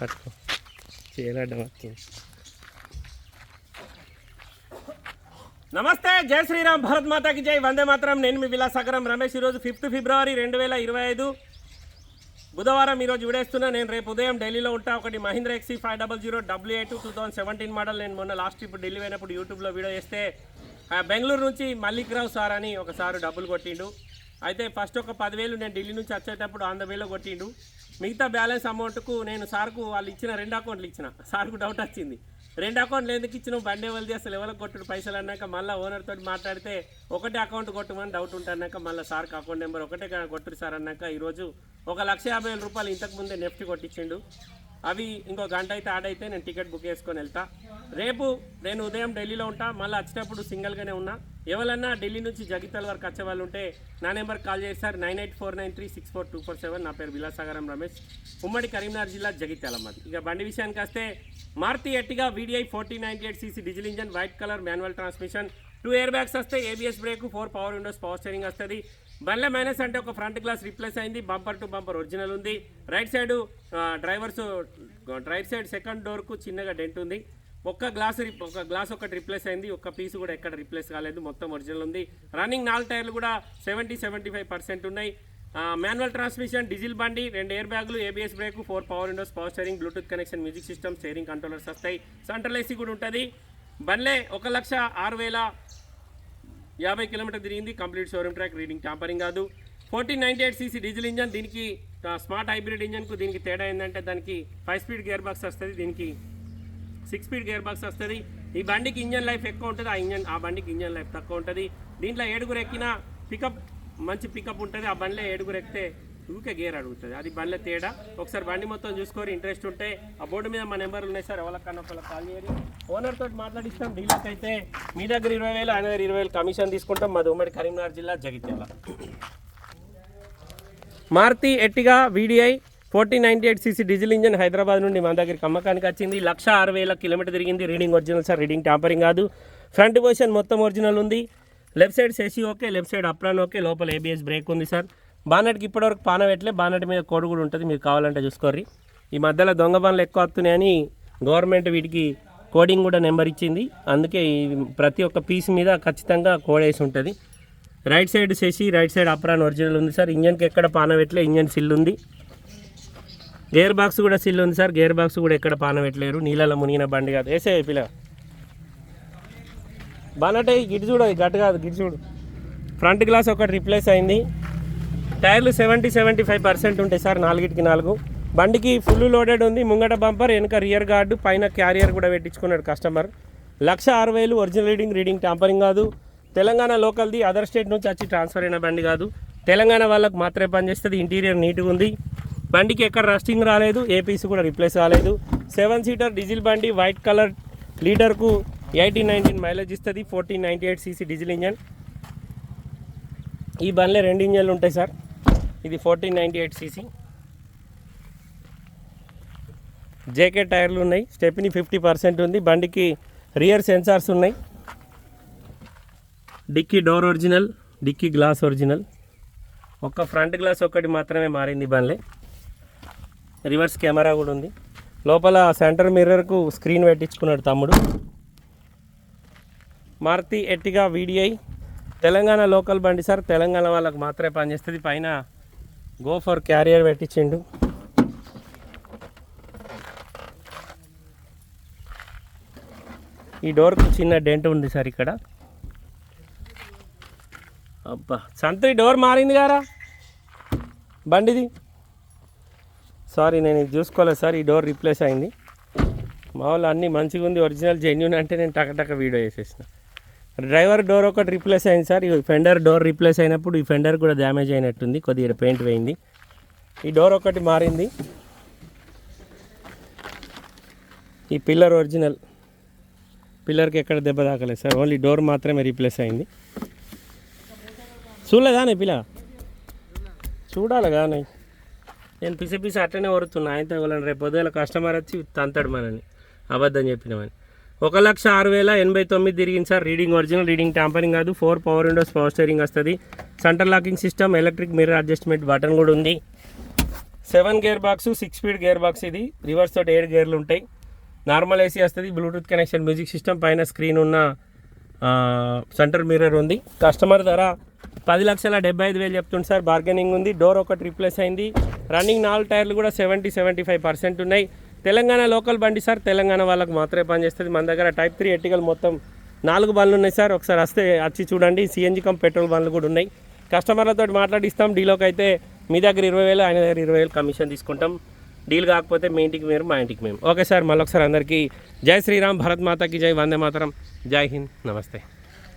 పట్టుకో. చేయలాడ్డం వస్తుంది నమస్తే జై శ్రీరామ్ భరత్ మాతాకి జై. వందే మాత్రం. నేను మీ విలాసాగరం రమేష్. ఈరోజు ఫిఫ్త్ ఫిబ్రవరి రెండు వేల ఇరవై ఐదు బుధవారం ఈరోజు విడేస్తున్నా. నేను రేపు ఉదయం ఢిల్లీలో ఉంటా. ఒకటి Mahindra XE five double zero W eight two thousand seventeen model నేను మొన్న లాస్ట్ ఇప్పుడు ఢిల్లీ పోయినప్పుడు యూట్యూబ్లో వీడియో చేస్తే బెంగళూరు నుంచి మల్లిక్ రావు సార్ అని ఒకసారి డబ్బులు కొట్టిండు. అయితే ఫస్ట్ ఒక పదివేలు నేను ఢిల్లీ నుంచి వచ్చేటప్పుడు వంద వేలు కొట్టిండు. మిగతా బ్యాలెన్స్ అమౌంట్కు నేను సార్కు వాళ్ళు ఇచ్చిన రెండు అకౌంట్లు ఇచ్చిన. సార్కు డౌట్ వచ్చింది. రెండు అకౌంట్లు ఎందుకు ఇచ్చిన బండి ఎవరిది? అసలు ఎవరికి కొట్టుడు? పైసలు అన్నాక మళ్ళీ ఓనర్ తోటి మాట్లాడితే ఒకటే అకౌంట్ కొట్టమని డౌట్ ఉంటున్నాక మళ్ళీ సార్కి అకౌంట్ నెంబర్ ఒకటే కొట్టురు సార్ అన్నాక ఈరోజు ఒక లక్ష యాభై వేల రూపాయలు ఇంతకు ముందే నెఫ్ట్ కొట్టించిండు. అవి ఇంకో గంట అయితే ఆడైతే నేను టికెట్ బుక్ చేసుకొని వెళ్తా. రేపు నేను ఉదయం ఢిల్లీలో ఉంటా మళ్ళీ వచ్చినప్పుడు సింగిల్గానే ఉన్నా. ఎవరన్నా ఢిల్లీ నుంచి జగిత్యాల వరకు వచ్చే వాళ్ళు ఉంటే నా నెంబర్ కాల్ చేస్తారు nine eight four nine three six four two four seven నా పేరు విలాసాగరం రమేష్. ఉమ్మడి కరీంనగర్ జిల్లా జగిత్యాల మాది. ఇక బండి విషయానికి వస్తే Maruti Ertiga VDI forty ninety eight CC diesel engine white colour manual transmission. Two air bags వస్తే ABS brake four power windows power steering వస్తుంది. బండ్ల మైనస్ అంటే ఒక ఫ్రంట్ గ్లాస్ రిప్లేస్ అయింది. బంపర్ టు బంపర్ ఒరిజినల్ ఉంది. Right side drivers driver side second డోర్కు చిన్నగా dent ఉంది. ఒక్క గ్లాస్ రిప్- ఒక గ్లాస్ ఒకటి రిప్లేస్ అయింది. ఒక్క పీస్ కూడా ఎక్కడ రిప్లేస్ కాలేదు. మొత్తం ఒరిజినల్ ఉంది. రన్నింగ్ నాలుగు టైర్లు కూడా సెవెంటీ సెవెంటీ ఫైవ్ పర్సెంట్ ఉన్నాయి. మాన్యువల్ ట్రాన్స్మిషన్ డీజిల్ బండి రెండు ఎయిర్ బ్యాగులు ABS brake four power windows power steering bluetooth connection music system steering controllers వస్తాయి. సెంట్రల్ ఏసీ కూడా ఉంటుంది. బండ్లే ఒక లక్ష ఆరు వేల యాభై కిలోమీటర్ తిరిగింది. Complete showroom track reading tampering కాదు. Fourteen ninety eight CC diesel engine దీనికి స్మార్ట్ హైబ్రిడ్ ఇంజన్కు దీనికి తేడా ఏంటంటే దానికి ఫైవ్ స్పీడ్ గేర్ బాక్స్ వస్తుంది దీనికి సిక్స్ స్పీడ్ గేర్ బాక్స్ వస్తుంది. ఈ బండికి ఇంజన్ లైఫ్ ఎక్కువ ఉంటుంది ఆ ఇంజన్ ఆ బండికి ఇంజన్ లైఫ్ తక్కువ ఉంటుంది. దీంట్లో ఏడుగురు ఎక్కిన పికప్ మంచి పికప్ ఉంటుంది ఆ బండిలో ఏడుగురు ఎక్కితే ఊకే గేర్ అడుగుతుంది. అది బండ్ల తేడా. ఒకసారి బండి మొత్తం చూసుకొని ఇంట్రెస్ట్ ఉంటే ఆ బోర్డు మీద మా నెంబర్ ఉన్నాయి సార్ ఎవరికన్నా ఒకళ్ళకి కాల్ చేయండి. ఓనర్ తోటి మాట్లాడిస్తాం డీలర్కి అయితే మీ దగ్గర ఇరవై వేలు ఆయన దగ్గర ఇరవై వేలు కమిషన్ తీసుకుంటాం. మాది ఉమ్మడి కరీంనగర్ జిల్లా Jagtial. Maruti Ertiga VDI fourteen ninety eight CC diesel engine Hyderabad నుండి మన దగ్గరికి అమ్మకానికి వచ్చింది. లక్ష ఆరు వేల కిలోమీటర్ తిరిగింది. Reading original sir reading tampering కాదు. ఫ్రంట్ పొజిషన్ మొత్తం ఒరిజినల్ ఉంది. Left side సెసి okay left side apron okay లోపల ఏబిఎస్ బ్రేక్ ఉంది సార్ బానెట్కి ఇప్పటివరకు పాన పెట్టలే. బానెట్ మీద కోడు కూడా ఉంటుంది. మీరు కావాలంటే చూసుకోర్రి. ఈ మధ్యలో దొంగ పనులు ఎక్కువ వస్తున్నాయని గవర్నమెంట్ వీటికి కోడింగ్ కూడా నెంబర్ ఇచ్చింది. అందుకే ఈ ప్రతి ఒక్క పీస్ మీద ఖచ్చితంగా కోడ్ వేసి ఉంటుంది. రైట్ సైడ్ శశి రైట్ సైడ్ అప్రాన్ ఒరిజినల్ ఉంది సార్. ఇంజన్కి ఎక్కడ పానవెట్లే ఇంజన్ సిల్ ఉంది. గేర్ బాక్స్ కూడా సిల్ ఉంది సార్. గేర్ బాక్స్ కూడా ఎక్కడ పాన పెట్టలేరు. నీళ్ళలో మునిగిన బండి కాదు. వేసే పిల్ల. బానటే గిట్ చూడు గట్ కాదు గిట్ చూడు. ఫ్రంట్ గ్లాస్ ఒకటి రిప్లేస్ అయింది. టైర్లు సెవెంటీ సెవెంటీ ఫైవ్ పర్సెంట్ ఉంటాయి సార్ నాలుగిటికి నాలుగు. బండికి ఫుల్ లోడెడ్ ఉంది. ముంగట బంపర్ వెనక రియర్ గార్డు పైన క్యారియర్ కూడా పెట్టించుకున్నాడు కస్టమర్ లక్ష ఆరు వేలు ఒరిజినల్ రీడింగ్ రీడింగ్ టాంపరింగ్ కాదు. తెలంగాణ లోకల్ది అదర్ స్టేట్ నుంచి వచ్చి ట్రాన్స్ఫర్ అయిన బండి కాదు. తెలంగాణ వాళ్ళకు మాత్రమే పనిచేస్తుంది ఇంటీరియర్ నీట్గా ఉంది. బండికి ఎక్కడ రస్టింగ్ రాలేదు ఏ పీస్ కూడా రిప్లేస్ కాలేదు. సెవెన్ సీటర్ డీజిల్ బండి వైట్ కలర్ లీటర్కు ఎయిటీన్ నైన్టీన్ మైలేజ్ ఇస్తుంది fourteen ninety eight CC diesel engine ఈ బండ్లే రెండు ఇంజన్లు ఉంటాయి సార్. ఇది fourteen ninety eight CC JK టైర్లు ఉన్నాయి స్టెప్ని ఫిఫ్టీ పర్సెంట్ ఉంది. బండికి రియర్ సెన్సార్స్ ఉన్నాయి. Dicky door original dicky glass original. ఒక్క ఫ్రంట్ గ్లాస్ ఒక్కటి మాత్రమే మారింది బండ్లే. రివర్స్ కెమెరా కూడా ఉంది. లోపల సెంటర్ మిర్రర్కు స్క్రీన్ పెట్టించుకున్నాడు తమ్ముడు. Maruti Ertiga VDI Telangana local బండి సార్. తెలంగాణ వాళ్ళకు మాత్రమే పనిచేస్తుంది. పైన గో ఫర్ క్యారియర్ పెట్టించిండు. ఈ డోర్కు చిన్న డెంట్ ఉంది సార్ ఇక్కడ. అబ్బా సంత్రి డోర్ మారింది గారా? బండిది? సారీ నేను ఇది చూసుకోలేదు సార్ ఈ డోర్ రీప్లేస్ అయింది. మామూలు అన్నీ మంచిగా ఉంది ఒరిజినల్ జెన్యున్ అంటే నేను టకటక వీడియో వేసేసిన డ్రైవర్ డోర్ ఒకటి రీప్లేస్ అయింది సార్ ఈ ఫెండర్ డోర్ రీప్లేస్ అయినప్పుడు ఈ ఫెండర్ కూడా డ్యామేజ్ అయినట్టుంది కొద్దిగా పెయింట్ పోయింది. ఈ డోర్ ఒకటి మారింది. ఈ పిల్లర్ ఒరిజినల్ పిల్లర్కి ఎక్కడ దెబ్బ తాకలేదు సార్ ఓన్లీ డోర్ మాత్రమే రీప్లేస్ అయింది. చూడలేదా నీ పిల్ల. చూడాలి కానీ. నేను పిసి పిసి అట్లనే వరుతున్నా. ఆయనతో ఇవ్వాలని రేపు పొద్దున కస్టమర్ వచ్చి తంతాడు మనని. అబద్ధం చెప్పినామని ఒక లక్ష ఆరు వేల ఎనభై తొమ్మిది తిరిగింది sir. Reading original reading tampering కాదు. Four power windows power steering వస్తుంది. Centre locking system electric mirror adjustment button కూడా ఉంది. Seven gear box six speed gear box ఇది. రివర్స్ తోటి ఏడు గేర్లు ఉంటాయి. నార్మల్ ఏసీ వస్తుంది. బ్లూటూత్ కనెక్షన్ మ్యూజిక్ సిస్టమ్ పైన స్క్రీన్ ఉన్న సెంటర్ మిర్రర్ ఉంది. కస్టమర్ ధర పది లక్షల డెబ్బై ఐదు వేలు చెప్తుంది సార్. బార్గెనింగ్ ఉంది. డోర్ ఒకటి రీప్లేస్ అయింది. రన్నింగ్ నాలుగు టైర్లు కూడా సెవెంటీ సెవెంటీ ఫైవ్ పర్సెంట్ ఉన్నాయి. తెలంగాణ లోకల్ బండి సార్. తెలంగాణ వాళ్ళకి మాత్రమే పనిచేస్తుంది. మన దగ్గర టైప్ త్రీ ఎట్టికలు మొత్తం నాలుగు బండ్లు ఉన్నాయి సార్. ఒకసారి వస్తే వచ్చి చూడండి. సిఎన్జి కమ్ పెట్రోల్ బండ్లు కూడా ఉన్నాయి. కస్టమర్లతో మాట్లాడిస్తాం. డీలోకి అయితే మీ దగ్గర ఇరవై వేలు ఆయన దగ్గర ఇరవై వేలు కమిషన్ తీసుకుంటాం. డీల్ కాకపోతే మీ ఇంటికి మీరు మా ఇంటికి మేము. Okay sir. మళ్ళొకసారి అందరికీ జై శ్రీరామ్. భరత్ మాతాకి జై. వందే మాతరం. జై హింద్. నమస్తే.